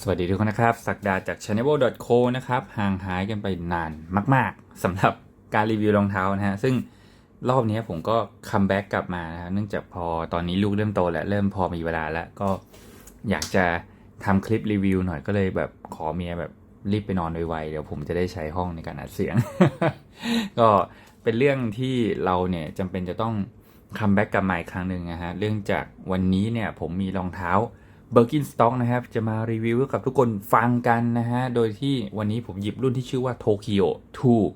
สวัสดีทุกคนนะครับ สักดาจาก channel.co นะครับ ห่างหายกันไปนานมาก ๆสำหรับการรีวิวรองเท้านะฮะ ซึ่งรอบนี้ผมก็คัมแบ็กกลับมานะฮะเนื่องจากพอตอนนี้ลูกเริ่มโตแล้ว เริ่มพอมีเวลาแล้ว ก็อยากจะทำคลิปรีวิวหน่อยก็เลยแบบขอเมียแบบรีบไปนอนไวๆเดี๋ยวผมจะได้ใช้ห้องในการอัดเสียง ก็เป็นเรื่องที่เราเนี่ยจำเป็นจะต้องคัมแบ็กกลับมาอีกครั้งหนึ่งนะฮะ เรื่องจากวันนี้เนี่ยผมมีรองเท้า เบอร์กินสต็อกนะครับ จะมารีวิวกับทุกคนฟังกันนะฮะ โดยที่วันนี้ผมหยิบรุ่นที่ชื่อว่าโตเกียว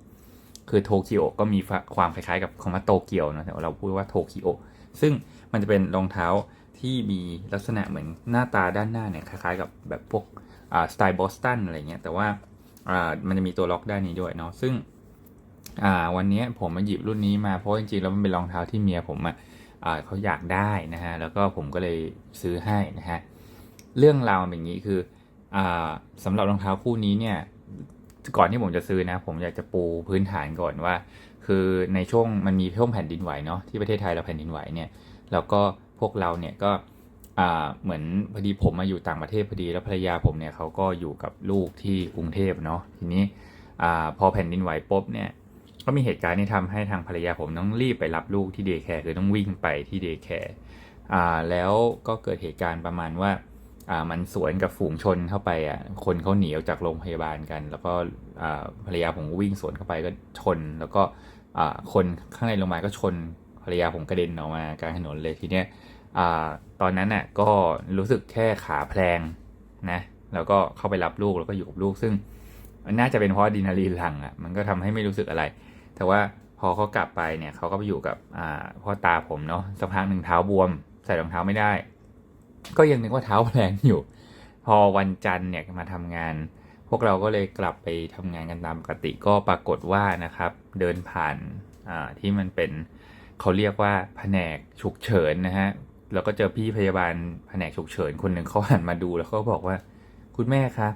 2คือโตเกียวก็มีความคล้ายๆกับคำว่าโตเกียวนะแต่เราพูดว่าโตเกียวซึ่งมันจะเป็นรองเท้าที่มีลักษณะเหมือนหน้าตาด้านหน้าเนี่ยคล้ายๆ กับแบบพวกสไตล์บอสตันอะไรเงี้ยแต่ว่ามันจะมีตัวล็อกด้านนี้ด้วยเนาะซึ่งวันนี้ผมมาหยิบรุ่นนี้มาเพราะจริงๆแล้วมันเป็นรองเท้าที่เมียผมอะอ่าเขาอยากได้นะฮะแล้วก็ผมก็เลยซื้อให้นะฮะ เรื่องราวเป็นอย่างนี้คืออาสำหรับรองเท้าคู่นี้เนี่ยก่อนที่ผมจะซื้อนะ ผมอยากจะปูพื้นฐานก่อนว่า คือในช่วงมันมีช่วงแผ่นดินไหวเนาะที่ประเทศไทยเราแผ่นดินไหวเนี่ยแล้วก็พวกเราเนี่ยก็เหมือนพอดีผมมาอยู่ต่างประเทศพอดีแล้วภรรยาผมเนี่ยเขาก็อยู่กับลูกที่กรุงเทพเนาะทีนี้อพอแผ่นดินไหวปุ๊บเนี่ยก็มีเหตุการณ์ที่ทำให้ทางภรรยาผมต้องรีบไปรับลูกที่เดย์แคร์คือต้องวิ่งไปที่เดย์แคร์แล้วก็เกิดเหตุการณ์ประมาณว่า อ่ามันสวนกับฝูงชนเข้าไปอะคนเขาหนีออกจากโรงพยาบาลกัน แล้วก็อ่าภรรยาผมก็วิ่งสวนเข้าไปก็ชน แล้วก็อ่าคนข้างในโรงพยาบาลก็ชนภรรยาผมกระเด็นออกมากลางถนนเลยทีเนี้ยอ่าตอนนั้นน่ะก็รู้สึกแค่ขาแพลงนะแล้วก็เข้าไปรับลูกแล้วก็อยู่กับลูก ซึ่งน่าจะเป็นเพราะดรีนาลีหลังอะมันก็ทำให้ไม่รู้สึกอะไร แต่ว่าพอเขากลับไปเนี่ยเขาก็ไปอยู่กับอ่าพ่อตาผมเนาะสักพักหนึ่งเท้าบวม ใส่รองเท้าไม่ได้ ก็ยังนึกว่าเท้าแพลงอยู่ พอวันจันทร์เนี่ยมาทำงาน พวกเราก็เลยกลับไปทำงานกันตามปกติก็ปรากฏว่านะครับ เดินผ่านที่มันเป็นเขาเรียกว่าแผนกฉุกเฉินนะฮะแล้วก็เจอพี่พยาบาลแผนกฉุกเฉินคนหนึ่งเขาหันมาดูแล้วเขาบอกว่า คุณแม่คะ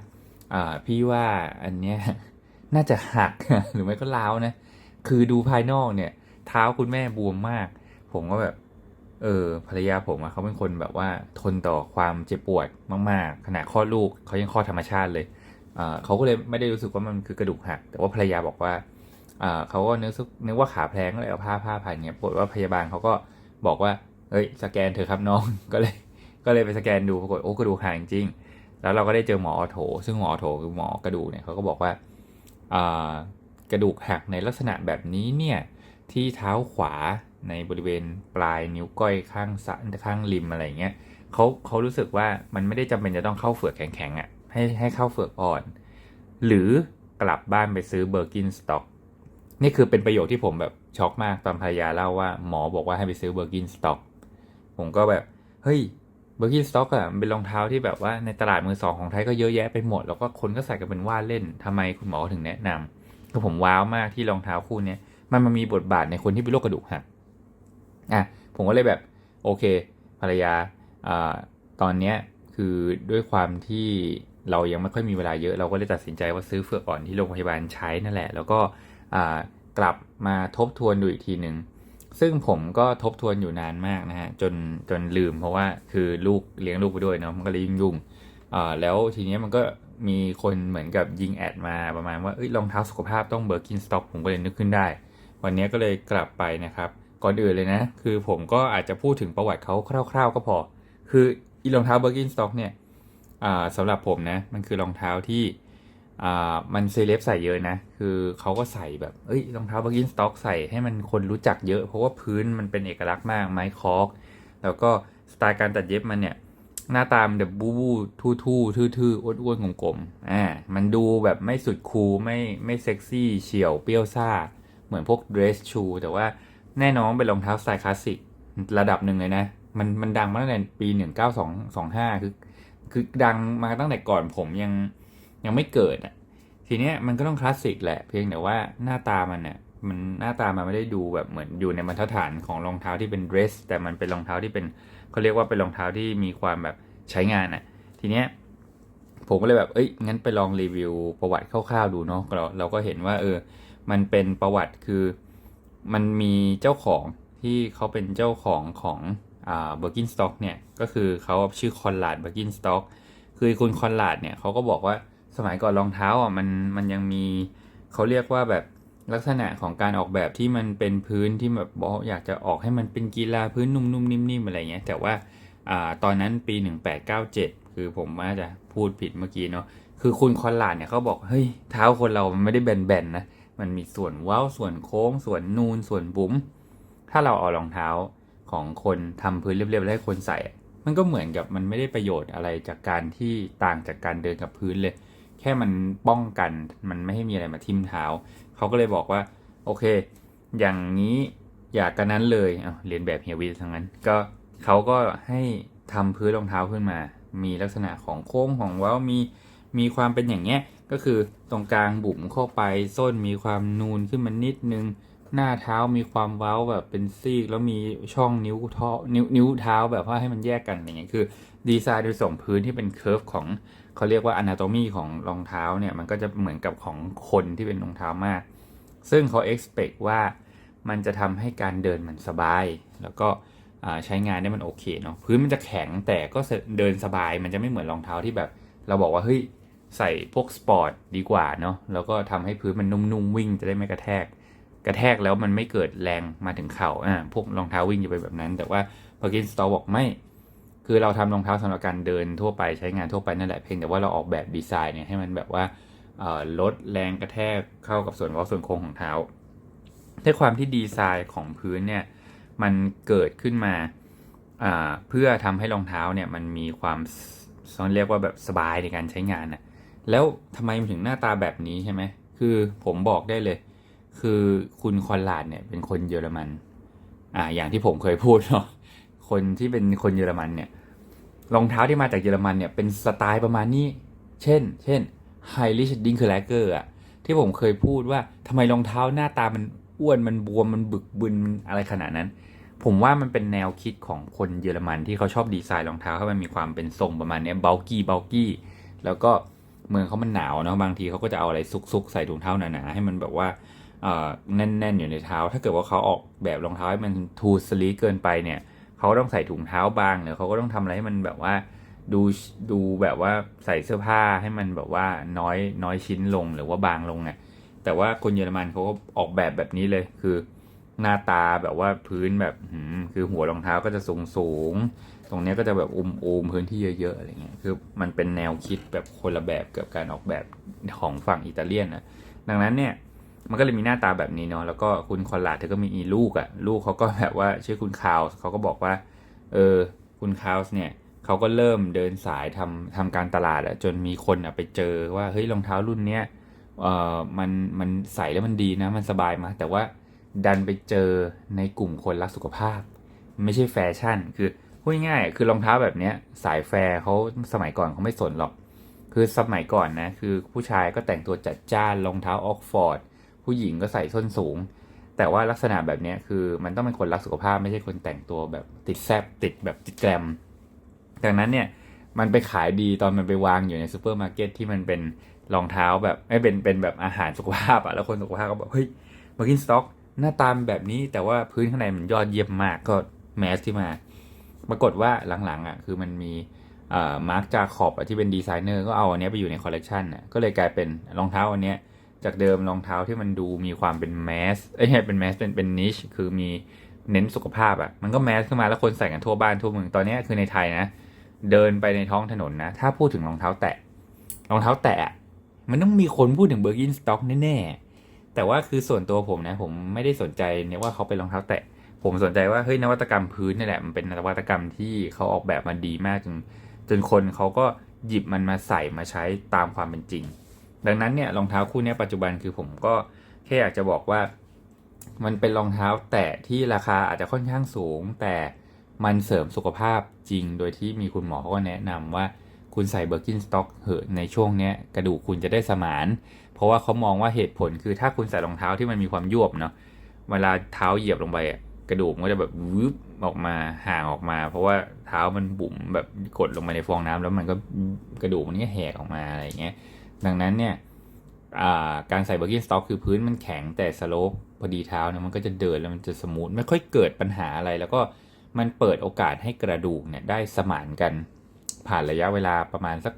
พี่ว่าอันเนี้ยน่าจะหักหรือไม่ก็ล้าวนะ คือดูภายนอกเนี่ย เท้าคุณแม่บวมมาก ผมก็แบบ เออภรรยาผมอะเขาเป็นคนแบบว่าทนต่อความเจ็บปวดมาก ๆ ขณะคลอดลูกเขายังคลอดธรรมชาติเลยเเขาก็เลยไม่ได้รู้สึกว่ามันคือกระดูกหัก แต่ว่าภรรยาบอกว่าเเขาก็นึกนึกว่าขาแพลงก็เลยเอาผ้าผ้าพันเงี้ยปรากฏว่าพยาบาลเขาก็บอกว่าเฮ้ยสแกนเถอะครับน้องก็เลยก็เลยไปสแกนดูปรากฏโอ้กระดูกหักจริง แล้วเราก็ได้เจอหมอออโถ ซึ่งหมอออโถคือหมอกระดูกเนี่ยเขาก็บอกว่ากระดูกหักในลักษณะแบบนี้เนี่ยที่เท้าขวา ในบริเวณปลายนิ้วก้อยข้างสะข้างริมอะไรเงี้ยเขาเขารู้สึกว่ามันไม่ได้จำเป็นจะต้องเข้าเฟือกแข็งๆอะ่ะให้ให้เข้าเฟือกอ่อน หรือกลับบ้านไปซื้อเบอร์กินสต็อกนี่คือเป็นประโยคที่ผมแบบช็อกมากตอนภรรยาเล่าว่าหมอบอกว่าให้ไปซื้อเบอร์กินสต็อกผมก็แบบเฮ้ยเบอร์กินสต็อกอะเป็นรองเท้าที่แบบว่าในตลาดมือสองของไทยก็เยอะแยะไปหมด แล้วก็คนก็ใส่กันเป็นว่าเล่นทำไมคุณหมอถึงแนะนำคือผมว้าวมากที่รองเท้าคู่นี้มันมามีบทบาทในคนที่เป็นโรคกระดูกหัก อะผมก็เลยแบบโอเค ภรรยาอ่าตอนเนี้ยคือด้วยความที่เรายังไม่ค่อยมีเวลาเยอะ เราก็เลยตัดสินใจว่าซื้อเฟือกอ่อนที่โรงพยาบาลใช้นั่นแหละ แล้วก็อ่ากลับมาทบทวนดูอีกทีหนึ่งซึ่งผมก็ทบทวนอยู่นานมากนะฮะจนจนลืมเพราะว่าคือลูกเลี้ยงลูกไปด้วยเนาะมันก็เลยยุ่งยุ่งแล้วทีนี้มันก็มีคนเหมือนกับยิงแอดมาประมาณว่าเอ้ยรองเท้าสุขภาพต้องเบอร์กินสต็อกผมก็เลยนึกขึ้นได้ วันนี้ก็เลยกลับไปนะครับ ก่อนอื่นเลยนะ คือผมก็อาจจะพูดถึงประวัติเขาคร่าว ๆ ก็พอ คืออีรองเท้าเบอร์กินสต็อกเนี่ยสำหรับผมนะ มันคือรองเท้าที่มันเซเลบใส่เยอะนะ คือเขาก็ใส่แบบ เอ้ยรองเท้าเบอร์กินสต็อกใส่ให้มันคนรู้จักเยอะ เพราะว่าพื้นมันเป็นเอกลักษณ์มาก ไม้คอก แล้วก็สไตล์การตัดเย็บมันเนี่ย หน้าตามแบบบูบูทู่ทู่ทื่อทื่ออ้วนๆกลมๆอ่า มันดูแบบไม่สุดคูลไม่ไม่เซ็กซี่เฉียวเปรี้ยวซ่า เหมือนพวก dress shoe แต่ว่า แน่นอนเป็นรองเท้าสไตล์คลาสสิกระดับหนึ่งเลยนะ มันมันดังมาตั้งแต่ปี19225คือคือดังมาตั้งแต่ก่อนผมยังยังไม่เกิดอะทีเนี้ยมันก็ต้องคลาสสิกแหละเพียงแต่ว่าหน้าตามันเนี่ยมันหน้าตามันไม่ได้ดูแบบเหมือนอยู่ในบรรทัดฐานของรองเท้าที่เป็น dress แต่มันเป็นรองเท้าที่เป็นเขาเรียกว่าเป็นรองเท้าที่มีความแบบใช้งานอะ ทีเนี้ยผมก็เลยแบบ เอ้ย งั้นไปลองรีวิวประวัติคร่าวๆดูเนาะเราเราก็เห็นว่า เออ มันเป็นประวัติคือ มันมีเจ้าของที่เขาเป็นเจ้าของของเบอร์กินสต็อกเนี่ยก็คือเขาชื่อคอนลาดเบอร์กินสต็อกคือคุณคอนลาดเนี่ยเขาก็บอกว่าสมัยก่อนรองเท้าอะมันมันยังมีเขาเรียกว่าแบบลักษณะของการออกแบบที่มันเป็นพื้นที่แบบบอกอยากจะออกให้มันเป็นกีฬาพื้นนุ่มๆนิ่มๆอะไรเงี้ยแต่ว่าอ่าตอนนั้นปี 1897 คือผมน่าจะพูดผิดเมื่อกี้เนาะคือคุณคอนลาดเนี่ยเขาบอกเฮ้ยเท้าคนเรามันไม่ได้แบนๆนะ มันมีส่วนเว้าส่วนโค้ง ส่วนนูนส่วนบุ๋มถ้าเราเอารองเท้าของคนทำพื้นเรียบๆแล้วให้คนใส่ มันก็เหมือนกับมันไม่ได้ประโยชน์อะไรจากการที่ต่างจากการเดินกับพื้นเลย แค่มันป้องกันมันไม่ให้มีอะไรมาทิ่มเท้า เขาก็เลยบอกว่า โอเค อย่างนี้อยากกันนั้นเลยเเรียนแบบเฮียวิททั้งนั้น ก็เขาก็ให้ทำพื้นรองเท้าขึ้นมา มีลักษณะของโค้งของเว้ามีมีความเป็นอย่างเงี้ย ก็คือตรงกลางบุ๋มเข้าไปส้นมีความนูนขึ้นมานิดนึง หน้าเท้ามีความเว้าแบบเป็นซีก แล้วมีช่องนิ้วเท้านิ้วนิ้วเท้าแบบว่าให้มันแยกกันอย่างเงี้ยคือ ดีไซน์โดยส่งพื้นที่เป็นเค r ร์ฟของเขาเรียกว่า anatomy ของรองเท้าเนี่ยมันก็จะเหมือนกับของคนที่เป็นรองเท้ามาก ซึ่งเขา expect ว่ามันจะทำให้การเดินมันสบาย แล้วก็ใช้งานได้มันโอเคเนาะพื้นมันจะแข็งแต่ก็เดินสบายมันจะไม่เหมือนรองเท้าที่แบบ เราบอกว่าเฮ้ย ใส่พวกสปอร์ตดีกว่าเนาะแล้วก็ทำให้พื้นมันนุ่มๆวิ่งจะได้ไม่กระแทก กระแทกแล้วมันไม่เกิดแรงมาถึงเข่าอ่าพวกรองเท้าวิ่งจะไปแบบนั้น แต่ว่าพอกินสตอบอกไม่ คือเราทำรองเท้าสำหรับการเดินทั่วไปใช้งานทั่วไปนั่นแหละเพียงแต่ว่าเราออกแบบดีไซน์เนี่ยให้มันแบบว่าลดแรงกระแทกเข้ากับส่วนเว้าส่วนโค้งของเท้าด้วยความที่ดีไซน์ของพื้นเนี่ยมันเกิดขึ้นมาเพื่อทำให้รองเท้าเนี่ยมันมีความเรียกว่าแบบสบายในการใช้งานนะ แล้วทำไมมันถึงหน้าตาแบบนี้ใช่ไหม คือผมบอกได้เลย คือคุณคอนลาดเนี่ยเป็นคนเยอรมัน อ่า อย่างที่ผมเคยพูดเนาะ คนที่เป็นคนเยอรมันเนี่ย รองเท้าที่มาจากเยอรมันเนี่ยเป็นสไตล์ประมาณนี้ เช่น เช่นไฮริชดิงเคอแลกเกอร์อะที่ผมเคยพูดว่าทำไมรองเท้าหน้าตามันอ้วนมันบวมมันบึกบึนมันอะไรขนาดนั้น ผมว่ามันเป็นแนวคิดของคนเยอรมันที่เขาชอบดีไซน์รองเท้าให้มันมีความเป็นทรงประมาณนี้เบลกี้เบลกี้แล้วก็ เมืองเขามันหนาวเนาะบางทีเขาก็จะเอาอะไรซุกๆใส่ถุงเท้าหนาๆให้มันแบบว่าแน่นๆอยู่ในเท้า ถ้าเกิดว่าเขาออกแบบรองเท้าให้มันทูสลีเกินไปเนี่ยเขาต้องใส่ถุงเท้าบางหรือเขาก็ต้องทำอะไรให้มันแบบว่าดูดูแบบว่าใส่เสื้อผ้าให้มันแบบว่าน้อยน้อยชิ้นลงหรือว่าบางลงเนี่ยแต่ว่าคนเยอรมันเขาก็ออกแบบแบบนี้เลยคือหน้าตาแบบว่าพื้นแบบคือหัวรองเท้าก็จะสูงสูง ตรงนี้ก็จะแบบอุมอุมพื้นที่เยอะๆอะไรเงี้ยคือมันเป็นแนวคิดแบบคนละแบบกับการออกแบบของฝั่งอิตาเลียนนะดังนั้นเนี่ยมันก็เลยมีหน้าตาแบบนี้เนาะแล้วก็คุณคอนลาดเธอก็มีอีลูกอะ่ะลูกเขาก็แบบว่าชื่อคุณคาวส์เขาก็บอกว่าเออคุณคาวส์เนี่ยเขาก็เริ่มเดินสายทำทำการตลาดอะจนมีคนอะไปเจอว่าเฮ้ยรองเท้ารุ่นเนี้ยเออมันมันใส่แล้วมันดีนะ มันสบายมา แต่ว่าดันไปเจอในกลุ่มคนรักสุขภาพ ไม่ใช่แฟชั่น คือ พูดง่ายคือรองเท้าแบบเนี้ย สายแฟร์เขาสมัยก่อนเขาไม่สนหรอก คือสมัยก่อนนะ คือผู้ชายก็แต่งตัวจัดจ้านรองเท้าออกฟอร์ด ผู้หญิงก็ใส่ส้นสูง แต่ว่าลักษณะแบบนี้คือมันต้องเป็นคนรักสุขภาพไม่ใช่คนแต่งตัวแบบติดแซบติดแบบติดแกรมดังนั้นเนี่ยมันไปขายดีตอนมันไปวางอยู่ในซูเปอร์มาร์เก็ตที่มันเป็นรองเท้าแบบไม่เป็นเป็นแบบอาหารสุขภาพอะแล้วคนสุขภาพก็บอกเฮ้ยมากินสต็อก หน้าตามแบบนี้แต่ว่าพื้นข้างในมันยอดเยี่ยมมากก็แมสที่มา ปรากฏว่าหลังๆอะคือมันมีมาร์คจาคอบที่เป็นดีไซเนอร์ก็เอาอันนี้ไปอยู่ในคอลเลกชันอะก็เลยกลายเป็นรองเท้าอันเนี้ยจากเดิมรองเท้าที่มันดูมีความเป็นแมสเอ้ยเป็นแมสเป็นเป็นนิชคือมีเน้นสุขภาพอะมันก็แมสขึ้นมาแล้วคนใส่กันทั่วบ้านทั่วเมืองตอนนี้คือในไทยนะ เดินไปในท้องถนนนะ ถ้าพูดถึงรองเท้าแตะรองเท้าแตะมันต้องมีคนพูดถึงเบอร์กินสต็อกแน่ๆแต่ว่าคือส่วนตัวผมนะ ผมไม่ได้สนใจเนี่ยว่าเขาเป็นรองเท้าแตะ ผมสนใจว่าเฮ้ยนวัตกรรมพื้นนี่แหละมันเป็นนวัตกรรมที่เขาออกแบบมาดีมากจนจนคนเขาก็หยิบมันมาใส่มาใช้ตามความเป็นจริง ดังนั้นเนี่ยรองเท้าคู่นี้ปัจจุบันคือผมก็แค่อยากจะบอกว่า มันเป็นรองเท้าแตะที่ราคาอาจจะค่อนข้างสูง แต่มันเสริมสุขภาพจริง โดยที่มีคุณหมอเขาก็แนะนำว่าคุณใส่เบอร์กินสต็อกเหอะในช่วงนี้กระดูกคุณจะได้สมาน เพราะว่าเขามองว่าเหตุผลคือถ้าคุณใส่รองเท้าที่มันมีความยวบเนาะเวลาเท้าเหยียบลงไป กระดูกมันก็จะแบบวืบออกมาห่างออกมา เพราะว่าเท้ามันบุ๋มแบบกดลงไปในฟองน้ำแล้วมันก็กระดูกมันก็แหกออกมาอะไรเงี้ยดังนั้นเนี่ยการใส่เบอร์กินสต็อกคือพื้นมันแข็งแต่สโลปพอดีเท้าเนี่ยมันก็จะเดินแล้วมันจะสมูทไม่ค่อยเกิดปัญหาอะไร แล้วก็มันเปิดโอกาสให้กระดูกเนี่ยได้สมานกันผ่านระยะเวลาประมาณสัก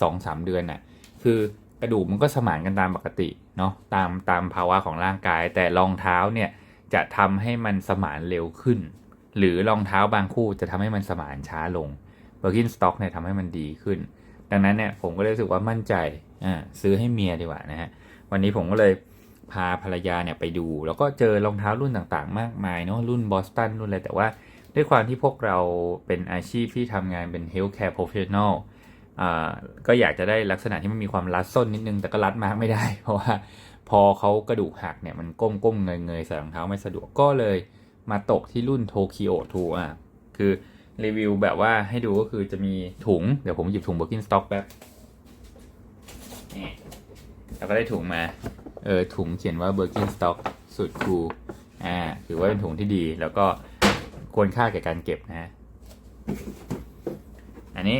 สองสามเดือนน่ะคือกระดูกมันก็สมานกันตามปกติเนาะตามตามภาวะของร่างกาย แต่รองเท้าเนี่ย จะทำให้มันสมานเร็วขึ้น หรือรองเท้าบางคู่จะทำให้มันสมานช้าลง b i r k i n Stock เนี่ยทำให้มันดีขึ้น ดังนั้นเนี่ยผมก็เลยรู้สึกว่ามั่นใจอ่าซื้อให้เมียดีกว่านะฮะวันนี้ผมก็เลยพาภรรยาเนี่ยไปดู แล้วก็เจอรองเท้ารุ่นต่างๆ มากมายเนาะรุ่นบอสตันรุ่นอะไรแต่ว่าด้วยความที่พวกเราเป็นอาชีพที่ทำงานเป็น healthcare professional อ่าก็อยากจะได้ลักษณะที่มันมีความรัดส้นนิดนึงแต่ก็รัดมากไม่ได้ เพราะว่า พอเขากระดูกหักเนี่ยมันก้มก้มเงยเงยๆใส่รองเท้าไม่สะดวกก็เลยมาตกที่รุ่นโ o คิโอทูอะคือรีวิวแบบว่าให้ดูก็คือจะมีถุง เดี๋ยวผมหยิบถุง Birkenstock แป๊บนี่เราก็ได้ถุงมา เออถุงเขียนว่า Birkenstock สุดคูลอ่าถือว่าเป็นถุงที่ดีแล้วก็ควรค่าแก่การเก็บนะ อันนี้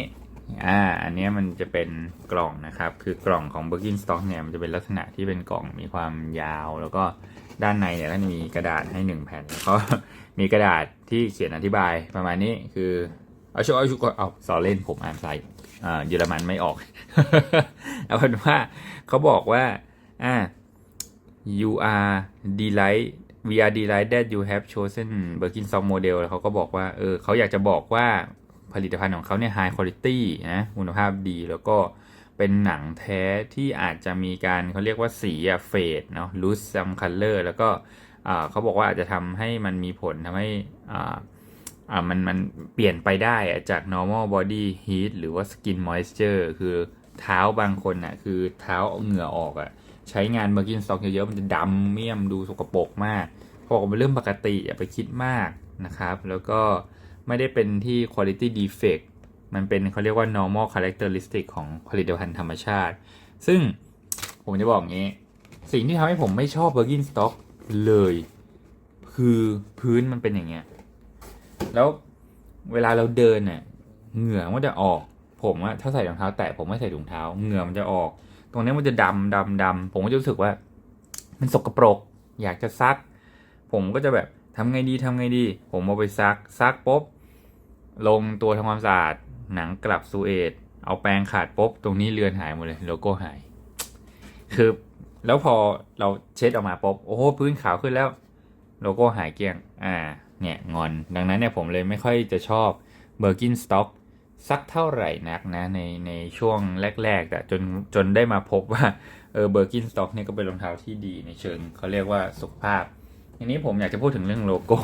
อ่า อันนี้มันจะเป็นกล่องนะครับ คือกล่องของ Birkenstock เนี่ย มันจะเป็นลักษณะที่เป็นกล่องมีความยาว แล้วก็ด้านในเนี่ยก็จะมีกระดาษให้หนึ่งแผ่น แล้วก็มีกระดาษที่เขียนอธิบายประมาณนี้คือเอาชุเอาชุก่อนเอาสอเล่นผมอ่านไซอ่าเยอรมันไม่ออก เอาเป็นว่าเขาบอกว่าอ่า you are delight we are delight that you have chosen Birkenstock model แล้วเขาก็บอกว่า เออเขาอยากจะบอกว่า ผลิตภัณฑ์ของเขาเนี่ย high quality นะคุณภาพดีแล้วก็เป็นหนังแท้ที่อาจจะมีการเขาเรียกว่าสีอะเฟดเนาะ lose some color แล้วก็เขาบอกว่าอาจจะทำให้มันมีผลทำให้อ่ามันมันเปลี่ยนไปได้อะจาก normal body heat หรือว่า skin moisture คือเท้าบางคนอะคือเท้าเอาเหงื่อออกอะใช้งาน Birkenstock เยอะๆมันจะดำเมี่ยมดูสกปรกมากพอกเป็นเรื่องปกติอย่าไปคิดมากนะครับ แล้วก็ ไม่ได้เป็นที่ quality defect มันเป็นเขาเรียกว่า normal characteristic ของผลิตภัณฑ์ธรรมชาติ ซึ่งผมจะบอกงี้ สิ่งที่ทำให้ผมไม่ชอบ Birkenstock เลย คือพื้นมันเป็นอย่างเงี้ย แล้วเวลาเราเดินเนี่ยเหงื่อมันจะออก ผมอะถ้าใส่รองเท้า แตะผมไม่ใส่ถุงเท้า เหงื่อมันจะออก ตรงนี้มันจะดำดำดำผมก็จะรู้สึกว่า มันสกปรก อยากจะซัก ผมก็จะแบบทำไงดีทำไงดี ผมเอาไปซักซักปุ๊บ ลงตัวทำความสะอาดหนังกลับซูเอตเอาแปรงขาดปุ๊บตรงนี้เลือนหายหมดเลยโลโก้หาย คือแล้วพอเราเช็ดออกมาปุ๊บโอ้โหพื้นขาวขึ้นแล้ว โลโก้หายเกลี้ยง อ่า เนี่ยงอน ดังนั้นเนี่ยผมเลยไม่ค่อยจะชอบ Birkenstock สักเท่าไหร่นักนะในในช่วงแรกๆแต่จนจนได้มาพบว่าเออ Birkenstock เนี่ยก็เป็นรองเท้าที่ดีในเชิงเขาเรียกว่าสุขภาพทีนี้ผมอยากจะพูดถึงเรื่องโลโก้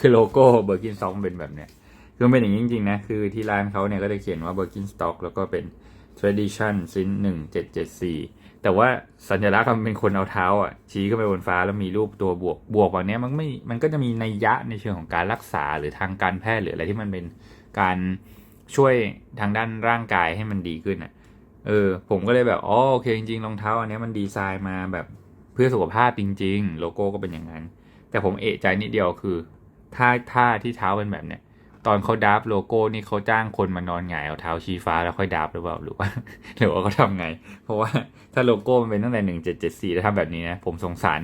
คือโลโก้ Birkenstock มันเป็นแบบเนี้ย คือเป็นอย่างนี้จริงๆนะ คือที่ร้านเขาเนี่ยก็จะเขียนว่า Birkenstock แล้วก็เป็น Tradition ซิน1774 แต่ว่าสัญลักษณ์มันเป็นคนเอาเท้าอะชี้ขึ้นไปบนฟ้าแล้วมีรูปตัวบวกบวกแบบนี้มันไม่ มันก็จะมีนัยยะในเชิงของการรักษาหรือทางการแพทย์หรืออะไรที่มันเป็นการช่วยทางด้านร่างกายให้มันดีขึ้นอะ เออ ผมก็เลยแบบอ๋อโอเคจริงๆรองเท้าอันนี้มันดีไซน์มาแบบเพื่อสุขภาพจริง ๆ โลโก้ก็เป็นอย่างนั้น แต่ผมเอะใจนิดเดียวคือท่าท่าที่เท้าเป็นแบบเนี้ย ตอนเขาดับโลโก้นี่เขาจ้างคนมานอนหงายเอาเท้าชี้ฟ้าแล้วค่อยดับหรือเปล่าหรือว่าหรือว่าเขาทำไง เพราะว่าถ้าโลโก้มันเป็นตั้งแต่หนึ่งเจ็ดเจ็ดสี่แล้วทำแบบนี้นะ ผมสงสาร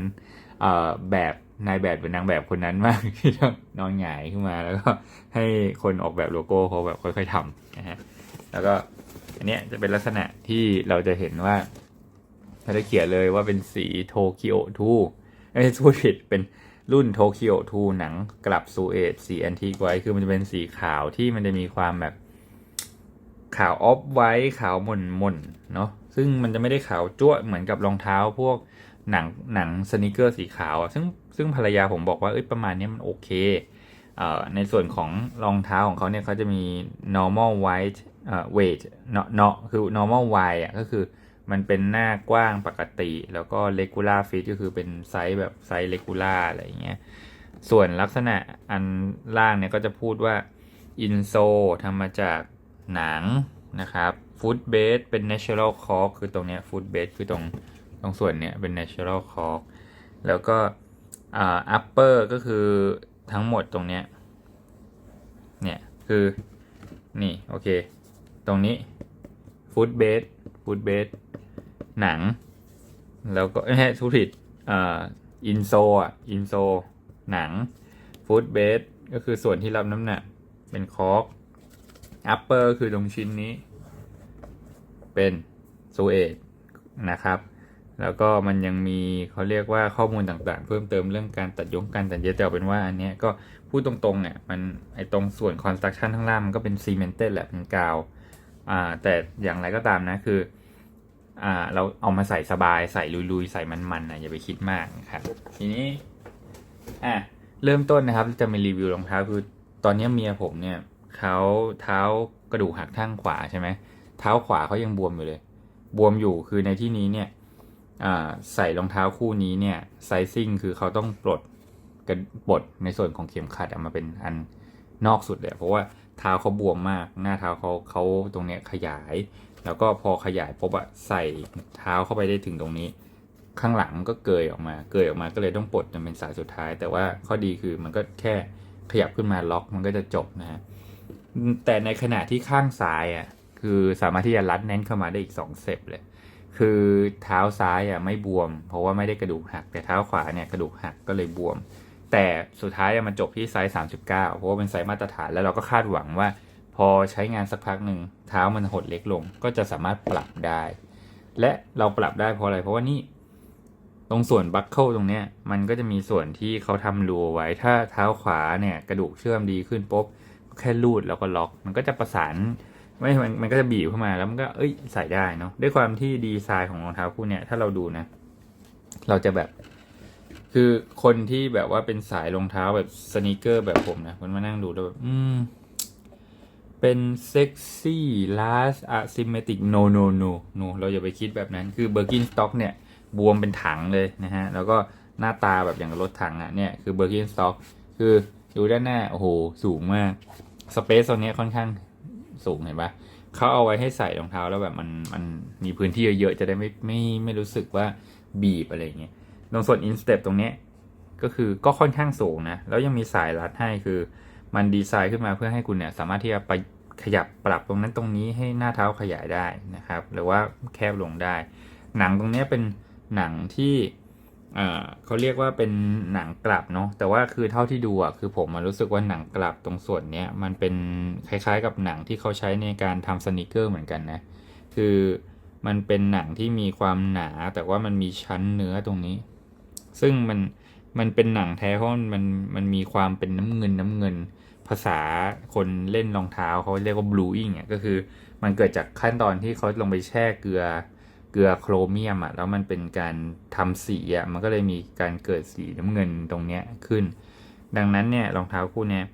เอ่อแบบนายแบบหรือนางแบบคนนั้นมากที่ต้องนอนหงายขึ้นมาแล้วก็ให้คนออกแบบโลโก้เขาแบบค่อย ๆทำนะฮะแล้วก็อันเนี้ยจะเป็นลักษณะที่เราจะเห็นว่าเขาจะเขียนเลยว่าเป็นสีโทคิโอทูไม่ใช่พูดผิดเป็น รุ่นโทคิโอทูหนังกลับซูเอตสีแอนทีไว้คือมันจะเป็นสีขาวที่มันจะมีความแบบขาวออฟไว้ขาวหม่นหม่นเนาะซึ่งมันจะไม่ได้ขาวจ้วเหมือนกับรองเท้าพวกหนังหนังสนิเกอร์สีขาวอะซึ่งซึ่งภรรยาผมบอกว่าเอ้ยประมาณนี้มันโอเคเอ่อในส่วนของรองเท้าของเขาเนี่ยเขาจะมี normal white เอ่อ weight เนาะเนาะคือ normal wide อะก็คือ มันเป็นหน้ากว้างปกติ แล้วก็ regular fit ก็คือเป็นไซส์แบบไซส์ regular อะไรอย่างเงี้ย ส่วนลักษณะอันล่างเนี่ยก็จะพูดว่า inso ทำมาจากหนังนะครับ foot base เป็น natural cork คือตรงเนี้ย foot base คือตรงตรงส่วนเนี้ยเป็น natural cork แล้วก็อ่า upper ก็คือทั้งหมดตรงเนี้ย เนี่ยคือนี่โอเค ตรงนี้ foot base foot base หนัง แล้วก็ไม่ใช่ทุกผิดอ่า inso อะ inso หนัง foot base ก็คือส่วนที่รับน้ำหนักเป็นคอร์ก upper คือตรงชิ้นนี้ เป็นซูเอตนะครับ แล้วก็มันยังมีเขาเรียกว่าข้อมูลต่างๆ เพิ่มเติมเรื่องการตัดยงการตัดเย็บแต่เอาเป็นว่าอันเนี้ยก็พูดตรงๆเนี่ยมันไอตรงส่วนคอนสตรั c ชั่นข้างล่างมันก็เป็นซีเมนเต็ดแหละเป็นกาวอ่าแต่อย่างไรก็ตามนะคือ อ่าเราเอามาใส่สบายใส่ลุยๆ ใส่มันๆนะอย่าไปคิดมากครับ ทีนี้อะเริ่มต้นนะครับจะมีรีวิวรองเท้าคือตอนนี้เมียผมเนี่ยเขาเท้ากระดูกหักข้างขวาใช่ไหมเท้าขวาเขายังบวมอยู่เลย บวมอยู่คือในที่นี้เนี่ยอ่าใส่รองเท้าคู่นี้เนี่ยไซซิ่งคือเขาต้องปลดกันปลดในส่วนของเข็มขัดออกมาเป็นอันนอกสุดเลยเพราะว่าเท้าเขาบวมมากหน้าเท้าเขาเขาตรงเนี้ยขยาย แล้วก็พอขยายปุ๊บอะใส่เท้าเข้าไปได้ถึงตรงนี้ ข้างหลังก็เกยออกมา เกยออกมาก็เลยต้องปลดจนเป็นสายสุดท้าย แต่ว่าข้อดีคือมันก็แค่ขยับขึ้นมาล็อกมันก็จะจบนะฮะแต่ในขณะที่ข้างซ้ายอะคือสามารถที่จะรัดแน่นเข้ามาได้อีกสองเซปเลย คือเท้าซ้ายอะไม่บวม เพราะว่าไม่ได้กระดูกหัก แต่เท้าขวาเนี่ยกระดูกหักก็เลยบวม แต่สุดท้ายอะมันจบที่ไซส์39 เพราะว่าเป็นไซส์มาตรฐานแล้วเราก็คาดหวังว่า พอใช้งานสักพักหนึ่งเท้ามันหดเล็กลง ก็จะสามารถปรับได้ และเราปรับได้เพราะอะไร เพราะว่านี่ตรงส่วนบัคเกิลตรงเนี้ยมันก็จะมีส่วนที่เขาทำรูไว้ ถ้าเท้าขวาเนี่ยกระดูกเชื่อมดีขึ้นปุ๊บแค่ลูดแล้วก็ล็อก มันก็จะประสานไม่มันมันก็จะบีบเข้ามาแล้วมันก็เอ้ยใส่ได้เนาะด้วยความที่ดีไซน์ของรองเท้าคู่เนี้ยถ้าเราดูนะ เราจะแบบ คือคนที่แบบว่าเป็นสายรองเท้าแบบสนีกเกอร์แบบผมนะมันมานั่งดูแล้วแบบ อืม เป็นเซ็กซี่ลาสอะซิมเมติกโนโนโนโนเราอย่าไปคิดแบบนั้น คือเบอร์กินสต็อกเนี่ย บวมเป็นถังเลยนะฮะ แล้วก็หน้าตาแบบอย่างรถถังอะ เนี่ย คือเบอร์กินสต็อกคือดูด้านหน้า โอ้โห สูงมาก สเปซตรงนี้ค่อนข้างสูงเห็นปะเขาเอาไว้ให้ใส่รองเท้าแล้วแบบมันมันมีพื้นที่เยอะๆ จะได้ไม่ไม่ไม่รู้สึกว่าบีบอะไรเงี้ยตรงส่วนอินสเตปตรงเนี้ยก็คือก็ค่อนข้างสูงนะ แล้วยังมีสายรัดให้คือมันดีไซน์ขึ้นมาเพื่อให้คุณเนี่ยสามารถที่จะไป ขยับปรับตรงนั้นตรงนี้ให้หน้าเท้าขยายได้นะครับ หรือว่าแคบลงได้ หนังตรงนี้เป็นหนังที่เขาเรียกว่าเป็นหนังกลับเนาะแต่ว่าคือเท่าที่ดูอะคือผมมารู้สึกว่าหนังกลับตรงส่วนเนี้ยมันเป็นคล้ายๆกับหนังที่เขาใช้ในการทำสนิเกอร์เหมือนกันนะคือมันเป็นหนังที่มีความหนาแต่ว่ามันมีชั้นเนื้อตรงนี้ ซึ่งมันมันเป็นหนังแท้เพราะมันมันมีความเป็นน้ำเงินน้ำเงินาษาคนเล่นรองเท้าเขาเรียกว่า bluing อะก็คือมันเกิดจากขั้นตอนที่เขาลงไปแช่เกลือเกลือโครเมียมอะแล้วมันเป็นการทำสีอะมันก็เลยมีการเกิดสีน้ำเงินตรงเนี้ยขึ้น ดังนั้นเนี่ยรองเท้าคู่เนี้ย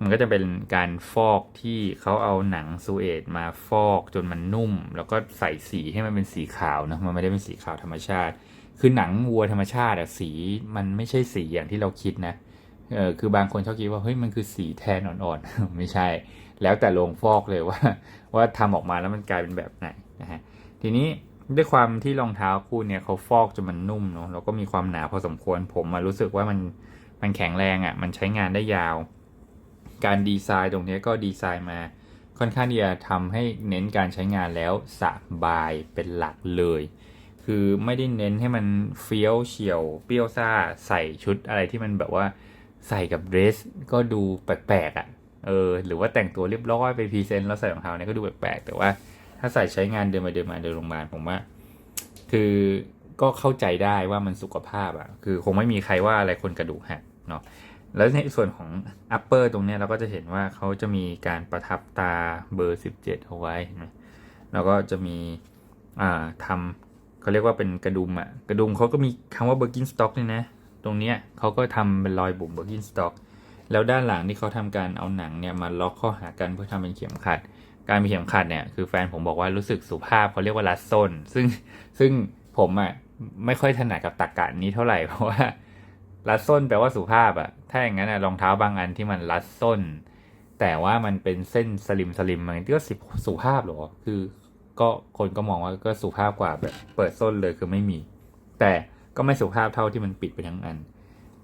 มันก็จะเป็นการฟอกที่เขาเอาหนังซูเอตมาฟอกจนมันนุ่ม แล้วก็ใส่สีให้มันเป็นสีขาวนะมันไม่ได้เป็นสีขาวธรรมชาติ คือหนังวัวธรรมชาติอะสีมันไม่ใช่สีอย่างที่เราคิดนะ เออคือบางคนชอบคิดว่าเฮ้ยมันคือสีแทนอ่อนๆ ไม่ใช่ แล้วแต่โรงฟอกเลยว่า ว่าทำออกมาแล้วมันกลายเป็นแบบไหนนะฮะทีนี้ด้วยความที่รองเท้าคู่เนี่ยเขาฟอกจนมันนุ่มเนาะแล้วก็มีความหนาพอสมควรผมมารู้สึกว่ามันมันแข็งแรงอะ่ะมันใช้งานได้ยาว การดีไซน์ตรงนี้ก็ดีไซน์มาค่อนข้างที่จะทำให้เน้นการใช้งานแล้วสบายเป็นหลักเลย คือไม่ได้เน้นให้มันเฟี้ยวเฉียว เปรี้ยวซ่าใส่ชุดอะไรที่มันแบบว่า ใส่กับเดรสก็ดูแปลกๆอะ่ะ เออ หรือว่าแต่งตัวเรียบร้อยไปพรีเซนต์แล้วใส่รองเท้าเนี่ยก็ดูแปลกๆ แต่ว่าถ้าใส่ใช้งานเดินมาเดินมาเดินโรงพยาบาลผมว่า คือก็เข้าใจได้ว่ามันสุขภาพอะ่ะ คือคงไม่มีใครว่าอะไรคนกระดูกหักเนาะ แล้วในส่วนของ upper ตรงเนี้ยเราก็จะเห็นว่าเขาจะมีการประทับตาเบอร์ 17 เอาไว้เห็นไหมแล้วก็จะมีอ่าทำเขาเรียกว่าเป็นกระดุมอะกระดุมเขาก็มีคำว่า Birkin Stock เนี่ยนะ ตรงเนี้ยเขาก็ทำเป็นรอยบุ๋ม Birkin Stock แล้วด้านหลังที่เขาทำการเอาหนังเนี่ยมาล็อกข้าหากันเพื่อทำเป็นเข็มขัด การมีเข็มขัดเนี่ยคือแฟนผมบอกว่ารู้สึกสุภาพเขาเรียกว่ารัดส้น ซึ่งซึ่งผมอะไม่ค่อยถนัดกับตรกกะนี้เท่าไหร่เพราะว่ารัดส้นแปลว่าสุภาพอะถ้าอย่างนั้นอะรองเท้าบางอันที่มันรัดส้น แต่ว่ามันเป็นเส้นสลิมสลิมมันก็สิสุภาพหรอคือก็คนก็มองว่าก็สุภาพกว่าแบบเปิดส้นเลยคือไม่มี แต่ ก็ไม่สุภาพเท่าที่มันปิดไปทั้งอัน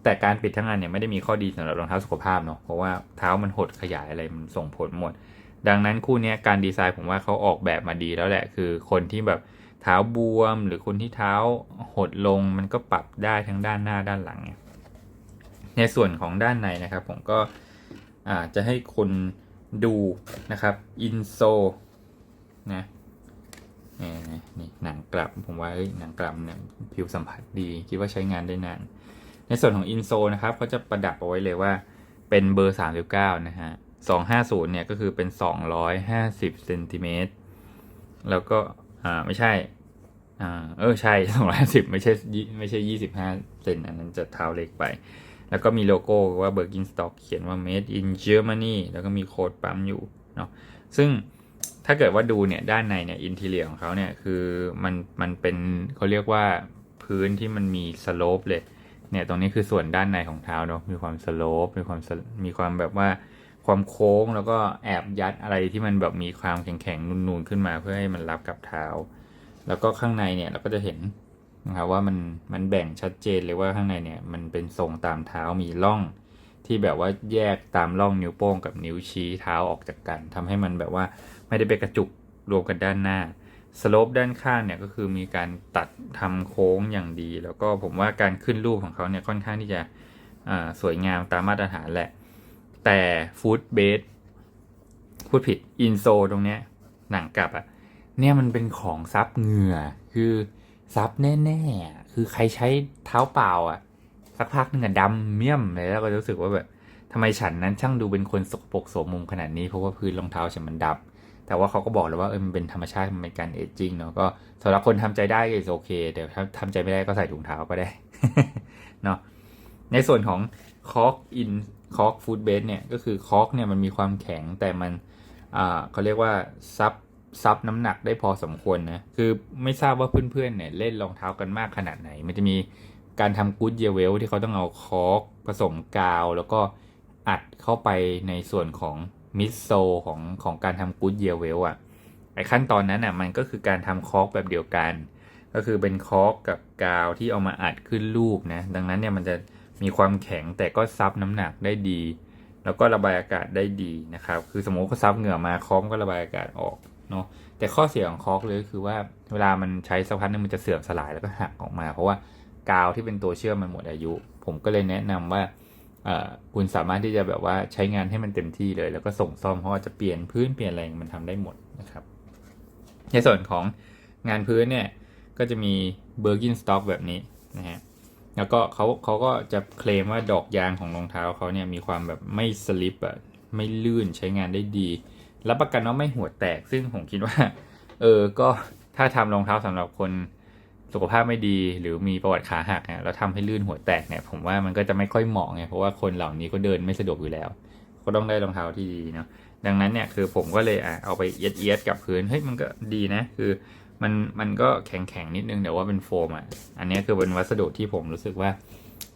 แต่การปิดทั้งอันเนี่ยไม่ได้มีข้อดีสำหรับรองเท้าสุขภาพเนาะเพราะว่าเท้ามันหดขยายอะไรมันส่งผลหมด ดังนั้นคู่นี้การดีไซน์ผมว่าเขาออกแบบมาดีแล้วแหละคือคนที่แบบเท้าบวม หรือคนที่เท้าหดลงมันก็ปรับได้ทั้งด้านหน้าด้านหลัง ในส่วนของด้านในนะครับ ผมก็จะให้คนดูนะครับอินโซนะ นี่หนังกลับผมว่าหนังกลับเนี่ยผิวสัมผัสดี คิดว่าใช้งานได้นาน ในส่วนของอินโซนะครับเขาจะประดับเอาไว้เลยว่าเป็นเบอร์ 39 นะฮะ 250 เนี่ยก็คือเป็น 250เซนติเมตรแล้วก็อ่าไม่ใช่อ่าเออใช่250ไม่ใช่ไม่ใช่ 25เซนอันนั้นจะเท้าเล็กไป แล้วก็มีโลโก้ว่า Birkenstock เขียนว่า made in Germany แล้วก็มีโค้ดปั๊มอยู่เนาะซึ่ง ถ้าเกิดว่าดูเนี่ยด้านในเนี่ยอินทีเลียของเขาเนี่ยคือมันมันเป็นเขาเรียกว่าพื้นที่มันมีสโลปเลยเนี่ยตรงนี้คือส่วนด้านในของเท้าเนาะมีความสโลปมีความมีความแบบว่าความโค้งแล้วก็แอบยัดอะไรที่มันแบบมีความแข็งๆนูนๆขึ้นมาเพื่อให้มันรับกับเท้า แล้วก็ข้างในเนี่ยเราก็จะเห็นนะครับว่ามันมันแบ่งชัดเจนเลยว่าข้างในเนี่ยมันเป็นทรงตามเท้ามีร่องที่แบบว่าแยกตามร่องนิ้วโป้งกับนิ้วชี้เท้าออกจากกันทำให้มันแบบว่า ไม่ได้ไปกระจุกรวมกันด้านหน้าสโลปด้านข้างเนี่ยก็คือมีการตัดทำโค้งอย่างดี แล้วก็ผมว่าการขึ้นรูปของเขาเนี่ยค่อนข้างที่จะสวยงามตามมาตรฐานแหละ แต่ฟูดเบสพูดผิดอินโซตรงเนี้ยหนังกลับอะเนี่ยมันเป็นของซับเหงื่อ คือซับแน่ๆ คือใครใช้เท้าเปล่าอะสักพักหนึ่งอะดำเมี่ยมเลยแล้วก็รู้สึกว่าแบบทำไมฉันนั้นช่างดูเป็นคนสกปรกโสมมุมขนาดนี้เพราะว่าพื้นรองเท้าฉันมันดำ แต่ว่าเขาก็บอกแล้วว่าเออมันเป็นธรรมชาติมันเป็นการเอจจิ้งเนาะก็สำหรับคนทำใจได้ก็โอเคแต่ถ้าทำใจไม่ได้ก็ใส่ถุงเท้าก็ได้เนาะในส่วนของคอกอินคอกฟูดเบสเนี่ยก็คือคอกเนี่ยมันมีความแข็งแต่มันอ่าเขาเรียกว่าซับซับน้ำหนักได้พอสมควรนะคือไม่ทราบว่าเพื่อนๆเนี่ยเล่นรองเท้ากันมากขนาดไหน มันจะมีการทำกู๊ดเยเวลที่เขาต้องเอาคอกผสมกาว แล้วก็อัดเข้าไปในส่วนของ มิดโซของของการทำกู๊ดเยเวลอะไอขั้นตอนนั้นอะมันก็คือการทำคอกแบบเดียวกัน ก็คือเป็นคอกกับกาวที่เอามาอัดขึ้นรูปนะ ดังนั้นเนี่ยมันจะมีความแข็งแต่ก็ซับน้ำหนักได้ดี แล้วก็ระบายอากาศได้ดีนะครับ คือสมมติเขาซับเหงื่อมาคอกก็ระบายอากาศออกเนาะแต่ข้อเสียของคอกเลยก็คือว่าเวลามันใช้สักพักหนึงมันจะเสื่อมสลายแล้วก็หักออกมา เพราะว่ากาวที่เป็นตัวเชื่อมมันหมดอายุ ผมก็เลยแนะนำว่า คุณสามารถที่จะแบบว่าใช้งานให้มันเต็มที่เลย แล้วก็ส่งซ่อมเพราะว่าจะเปลี่ยนพื้นเปลี่ยนอะไรมันทำได้หมดนะครับ ในส่วนของงานพื้นเนี่ยก็จะมีเบอร์กินสต็อกแบบนี้นะฮะแล้วก็เขาเขาก็จะเคลมว่าดอกยางของรองเท้าเขาเนี่ยมีความแบบไม่สลิปอะไม่ลื่นใช้งานได้ดี รับประกันว่าไม่หัวแตกซึ่งผมคิดว่า เออก็ถ้าทำรองเท้าสำหรับคน สุขภาพไม่ดีหรือมีประวัติขาหักเนี่ยแล้วทำให้ลื่นหัวแตกเนี่ยผมว่ามันก็จะไม่ค่อยเหมาะไงเพราะว่าคนเหล่านี้ก็เดินไม่สะดวกอยู่แล้ว ก็ต้องได้รองเท้าที่ดีเนาะดังนั้นเนี่ยคือผมก็เลยอะเอาไปเอียดเอียดกับพื้นเฮ้ยมันก็ดีนะคือมันมันก็แข็งแข็งๆนิดนึงแต่ว่าเป็นโฟมอะอันนี้คือเป็นวัสดุที่ผมรู้สึกว่า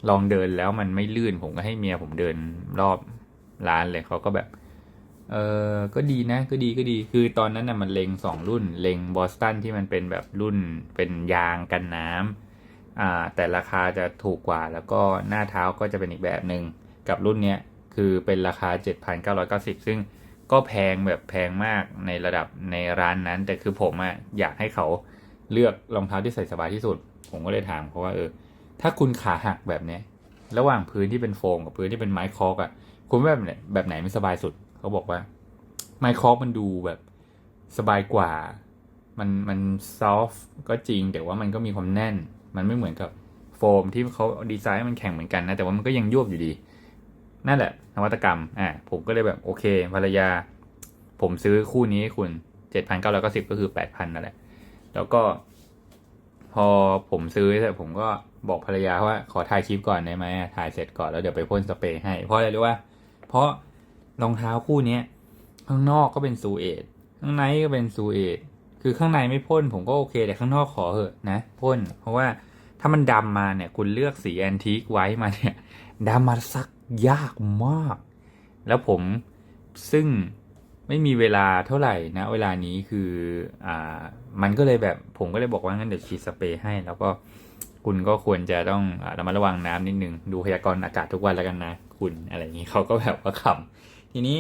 ลองเดินแล้วมันไม่ลื่นผมก็ให้เมียผมเดินรอบร้านเลยเขาก็แบบ เออก็ดีนะ ก็ดีก็ดี คือตอนนั้นน่ะมันเลงสองรุ่น เลงบอสตันที่มันเป็นแบบรุ่นเป็นยางกันน้ำอ่า แต่ราคาจะถูกกว่า แล้วก็หน้าเท้าก็จะเป็นอีกแบบหนึ่ง กับรุ่นเนี้ย คือเป็นราคา 7,990 ซึ่งก็แพงแบบแพงมากในระดับในร้านนั้น แต่คือผมอะอยากให้เขาเลือกรองเท้าที่ใส่สบายที่สุด ผมก็เลยถามเขาว่าเออ ถ้าคุณขาหักแบบเนี้ย ระหว่างพื้นที่เป็นโฟมกับพื้นที่เป็นไม้คอกอะคุณแบบแบบไหนมันสบายสุด เขาบอกว่าไม้คอกมันดูแบบสบายกว่า มันมันซอฟก็จริง แต่ว่ามันก็มีความแน่น มันไม่เหมือนกับโฟมที่เขาดีไซน์มันแข็งเหมือนกันนะ แต่ว่ามันก็ยังยวบอยู่ดี นั่นแหละ นวัตกรรม อ่า ผมก็เลยแบบโอเค ภรรยา ผมซื้อคู่นี้ให้คุณเจ็ดพันเก้าร้อยเก้าสิบก็คือแปดพันนั่นแหละ แล้วก็ พอผมซื้อเสร็จผมก็บอกภรรยาว่าขอถ่ายคลิปก่อนได้ไหมถ่ายเสร็จก่อนแล้วเดี๋ยวไปพ่นสเปรย์ให้ เพราะอะไรรู้ว่า เพราะ รองเท้าคู่เนี้ยข้างนอกก็เป็นซูเอตข้างในก็เป็นซูเอตคือข้างในไม่พ่นผมก็โอเค แต่ข้างนอกขอเหอะนะพ่นเพราะว่าถ้ามันดำมาเนี่ย คุณเลือกสีแอนทิกไว้มาเนี่ยดำมาซักยากมาก แล้วผมซึ่งไม่มีเวลาเท่าไหร่นะ เวลานี้คืออ่ามันก็เลยแบบผมก็เลยบอกว่างั้นเดี๋ยวฉีดสเปรย์ให้ แล้วก็คุณก็ควรจะต้องระมัดระวังน้ำนิดนึง ดูพยากรณ์อากาศทุกวันแล้วกันนะ คุณอะไรอย่างนี้เขาก็แบบว่าขำ ทีนี้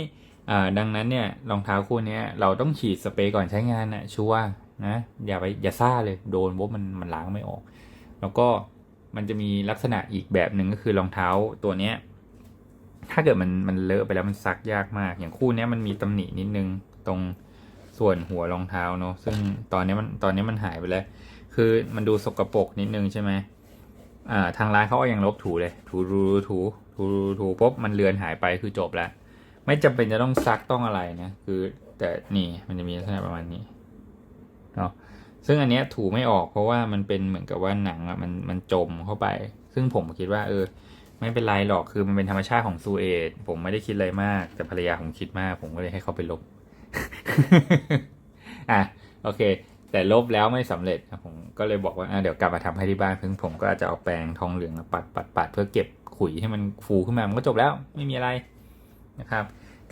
ดังนั้นเนี่ยรองเท้าคู่นี้เราต้องฉีดสเปรย์ก่อนใช้งานนะชัวร์นะอย่าไปอย่าซ่าเลยโดนว่ามันมันล้างไม่ออก แล้วก็มันจะมีลักษณะอีกแบบหนึ่งก็คือรองเท้าตัวเนี้ยถ้าเกิดมันมันเลอะไปแล้วมันซักยากมาก อย่างคู่นี้มันมีตำหนินิดนึงตรงส่วนหัวรองเท้าเนาะซึ่งตอนนี้มันตอนนี้มันหายไปแล้ว คือมันดูสกปรกนิดนึงใช่ไหมอ่าทางร้านเขาก็ยังลบถูเลย ถูถูถูถูถูปุ๊บมันเลือนหายไปคือจบแล้ว ไม่จำเป็นจะต้องซักต้องอะไรนะคือแต่นี่มันจะมีลักษณะประมาณนี้เนาะซึ่งอันเนี้ยถูไม่ออกเพราะว่ามันเป็นเหมือนกับว่าหนังอะมันมันจมเข้าไป ซึ่งผมคิดว่า เออ ไม่เป็นไรหรอกคือมันเป็นธรรมชาติของซูเอตผมไม่ได้คิดอะไรมาก แต่ภรรยาผมคิดมาก ผมก็เลยให้เขาไปลบ อะโอเค แต่ลบแล้วไม่สำเร็จผมก็เลยบอกว่าเดี๋ยวกลับมาทำให้ที่บ้านซึ่งผมก็จะเอาแปรงทองเหลืองปัดปัดปัดเพื่อเก็บขุยให้มันฟูขึ้นมามันก็จบแล้ว ไม่มีอะไร นะครับ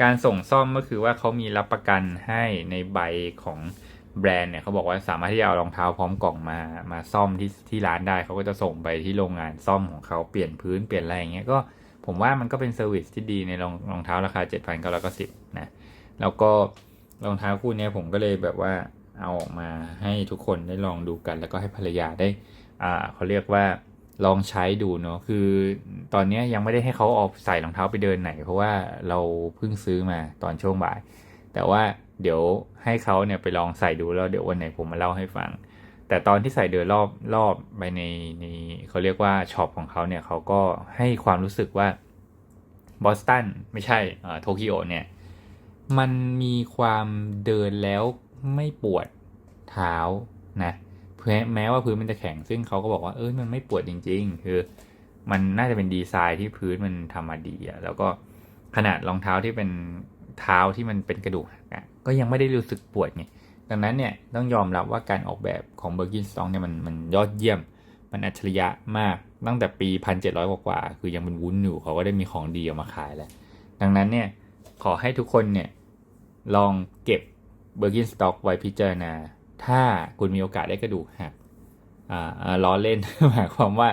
การส่งซ่อมก็คือว่าเขามีรับประกันให้ในใบของแบรนด์เนี่ยเขาบอกว่าสามารถที่จะเอารองเท้าพร้อมกล่องมามาซ่อมที่ที่ร้านได้เขาก็จะส่งไปที่โรงงานซ่อมของเขาเปลี่ยนพื้นเปลี่ยนอะไรอย่างเงี้ยก็ผมว่ามันก็เป็นเซอร์วิสที่ดีในรองรองเท้าราคา 7,990นะแล้วก็รองเท้าคู่นี้ผมก็เลยแบบว่าเอาออกมาให้ทุกคนได้ลองดูกัน แล้วก็ให้ภรรยาได้อ่าเขาเรียกว่า ลองใช้ดูเนาะคือตอนนี้ยังไม่ได้ให้เขาเออกใส่รองเท้าไปเดินไหน เพราะว่าเราเพิ่งซื้อมาตอนช่วงบ่าย แต่ว่าเดี๋ยวให้เขาเนี่ยไปลองใส่ดูแล้วเดี๋ยววันไหนผมมาเล่าให้ฟัง แต่ตอนที่ใส่เดินรอบรอบไปในในเขาเรียกว่าช็อปของเขาเนี่ยเขาก็ให้ความรู้สึกว่าบอสตันไม่ใช่โตเกียวเนี่ยมันมีความเดินแล้วไม่ปวดเท้านะ แม้ว่าพื้นมันจะแข็ง ซึ่งเขาก็บอกว่าเอ้ยมันไม่ปวดจริง ๆ คือ มันน่าจะเป็นดีไซน์ที่พื้นมันทำมาดีอะแล้วก็ขนาดรองเท้าที่เป็นเท้าที่มันเป็นกระดูกกอะก็ยังไม่ได้รู้สึกปวดไงดังนั้นเนี่ยต้องยอมรับว่าการออกแบบของ b i r k i n s t o n เนี่ยมันมันยอดเยี่ยม มันอัจฉริยะมากตั้งแต่ปี 1,700กว่า คือยังเป็นวุ้นอยู่เขาก็ได้มีของดีออกมาขายแล้ว ดังนั้นเนี่ยขอให้ทุกคนเนี่ยลองเก็บ b i r k i n s t o c k ไว้พิจารณา ถ้าคุณมีโอกาสได้กระดูกหักอ่าล้อเล่นหมายความว่า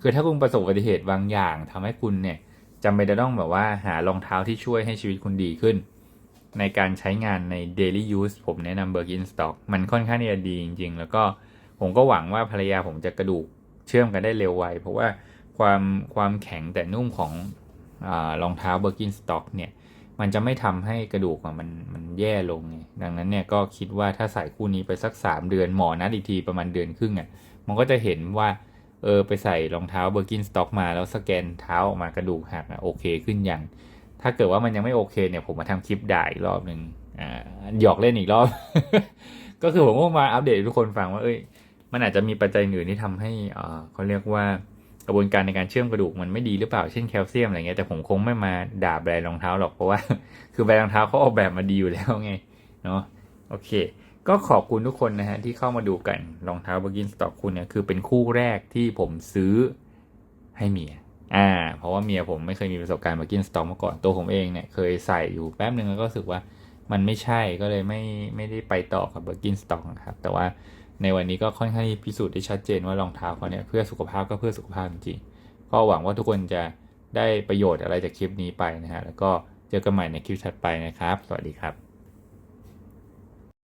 คือถ้าคุณประสบอุบัติเหตุบางอย่างทำให้คุณเนี่ยจำเป็นจะต้องแบบว่าหารองเท้าที่ช่วยให้ชีวิตคุณดีขึ้น ในการใช้งานใน daily use ผมแนะนำ Birkenstock มันค่อนข้างที่จะดีจริง ๆ แล้วก็ผมก็หวังว่าภรรยาผมจะกระดูกเชื่อมกันได้เร็วไว เพราะว่าความความแข็งแต่นุ่มของอารองเท้า Birkenstock เนี่ย มันจะไม่ทำให้กระดูกมันมันแย่ลงไงดังนั้นเนี่ยก็คิดว่าถ้าใส่คู่นี้ไปสัก 3 เดือนหมอนัดอีกทีประมาณเดือนครึ่งอะมันก็จะเห็นว่าเออไปใส่รองเท้าเบอร์กินสต็อกมาแล้วสแกนเท้าออกมากระดูกหักอะโอเคขึ้นยัง ถ้าเกิดว่ามันยังไม่โอเคเนี่ยผมมาทำคลิปด่าอีกรอบหนึ่งอ่าหยอกเล่นอีกรอบ ก็คือผมก็มาอัปเดตทุกคนฟังว่าเอ้ยมันอาจจะมีปัจจัยอื่นที่ทำให้อ่าเขาเรียกว่า กระบวนการในการเชื่อมกระดูกมันไม่ดีหรือเปล่าเช่นแคลเซียมอะไรเงี้ยแต่ผมคงไม่มาด่าแบรนด์รองเท้าหรอกเพราะว่า คือแบรนด์รองเท้าเขาออกแบบมาดีอยู่แล้วไงเนาะโอเค ก็ขอบคุณทุกคนนะฮะที่เข้ามาดูกันรองเท้า b บ r กินสต็อกคุณเนี่ยคือเป็นคู่แรกที่ผมซื้อให้เมียอ่า เพราะว่าเมียผมไม่เคยมีประสบการณ์ b บ r กินสต็อกมาก่อนตัวผมเองเนี่ยเคยใส่อยู่แป๊บหนึ่งแล้วก็รู้สึกว่ามันไม่ใช่ก็เลยไม่ไม่ได้ไปต่อกับ b บ r กินสต็อกนะครับแต่ว่า ในวันนี้ก็ค่อนข้างที่พิสูจน์ได้ชัดเจนว่ารองเท้าเขาเนี่ยเพื่อสุขภาพก็เพื่อสุขภาพจริงๆก็หวังว่าทุกคนจะได้ประโยชน์อะไรจากคลิปนี้ไปนะฮะแล้วก็เจอกันใหม่ในคลิปถัดไปนะครับ สวัสดีครับ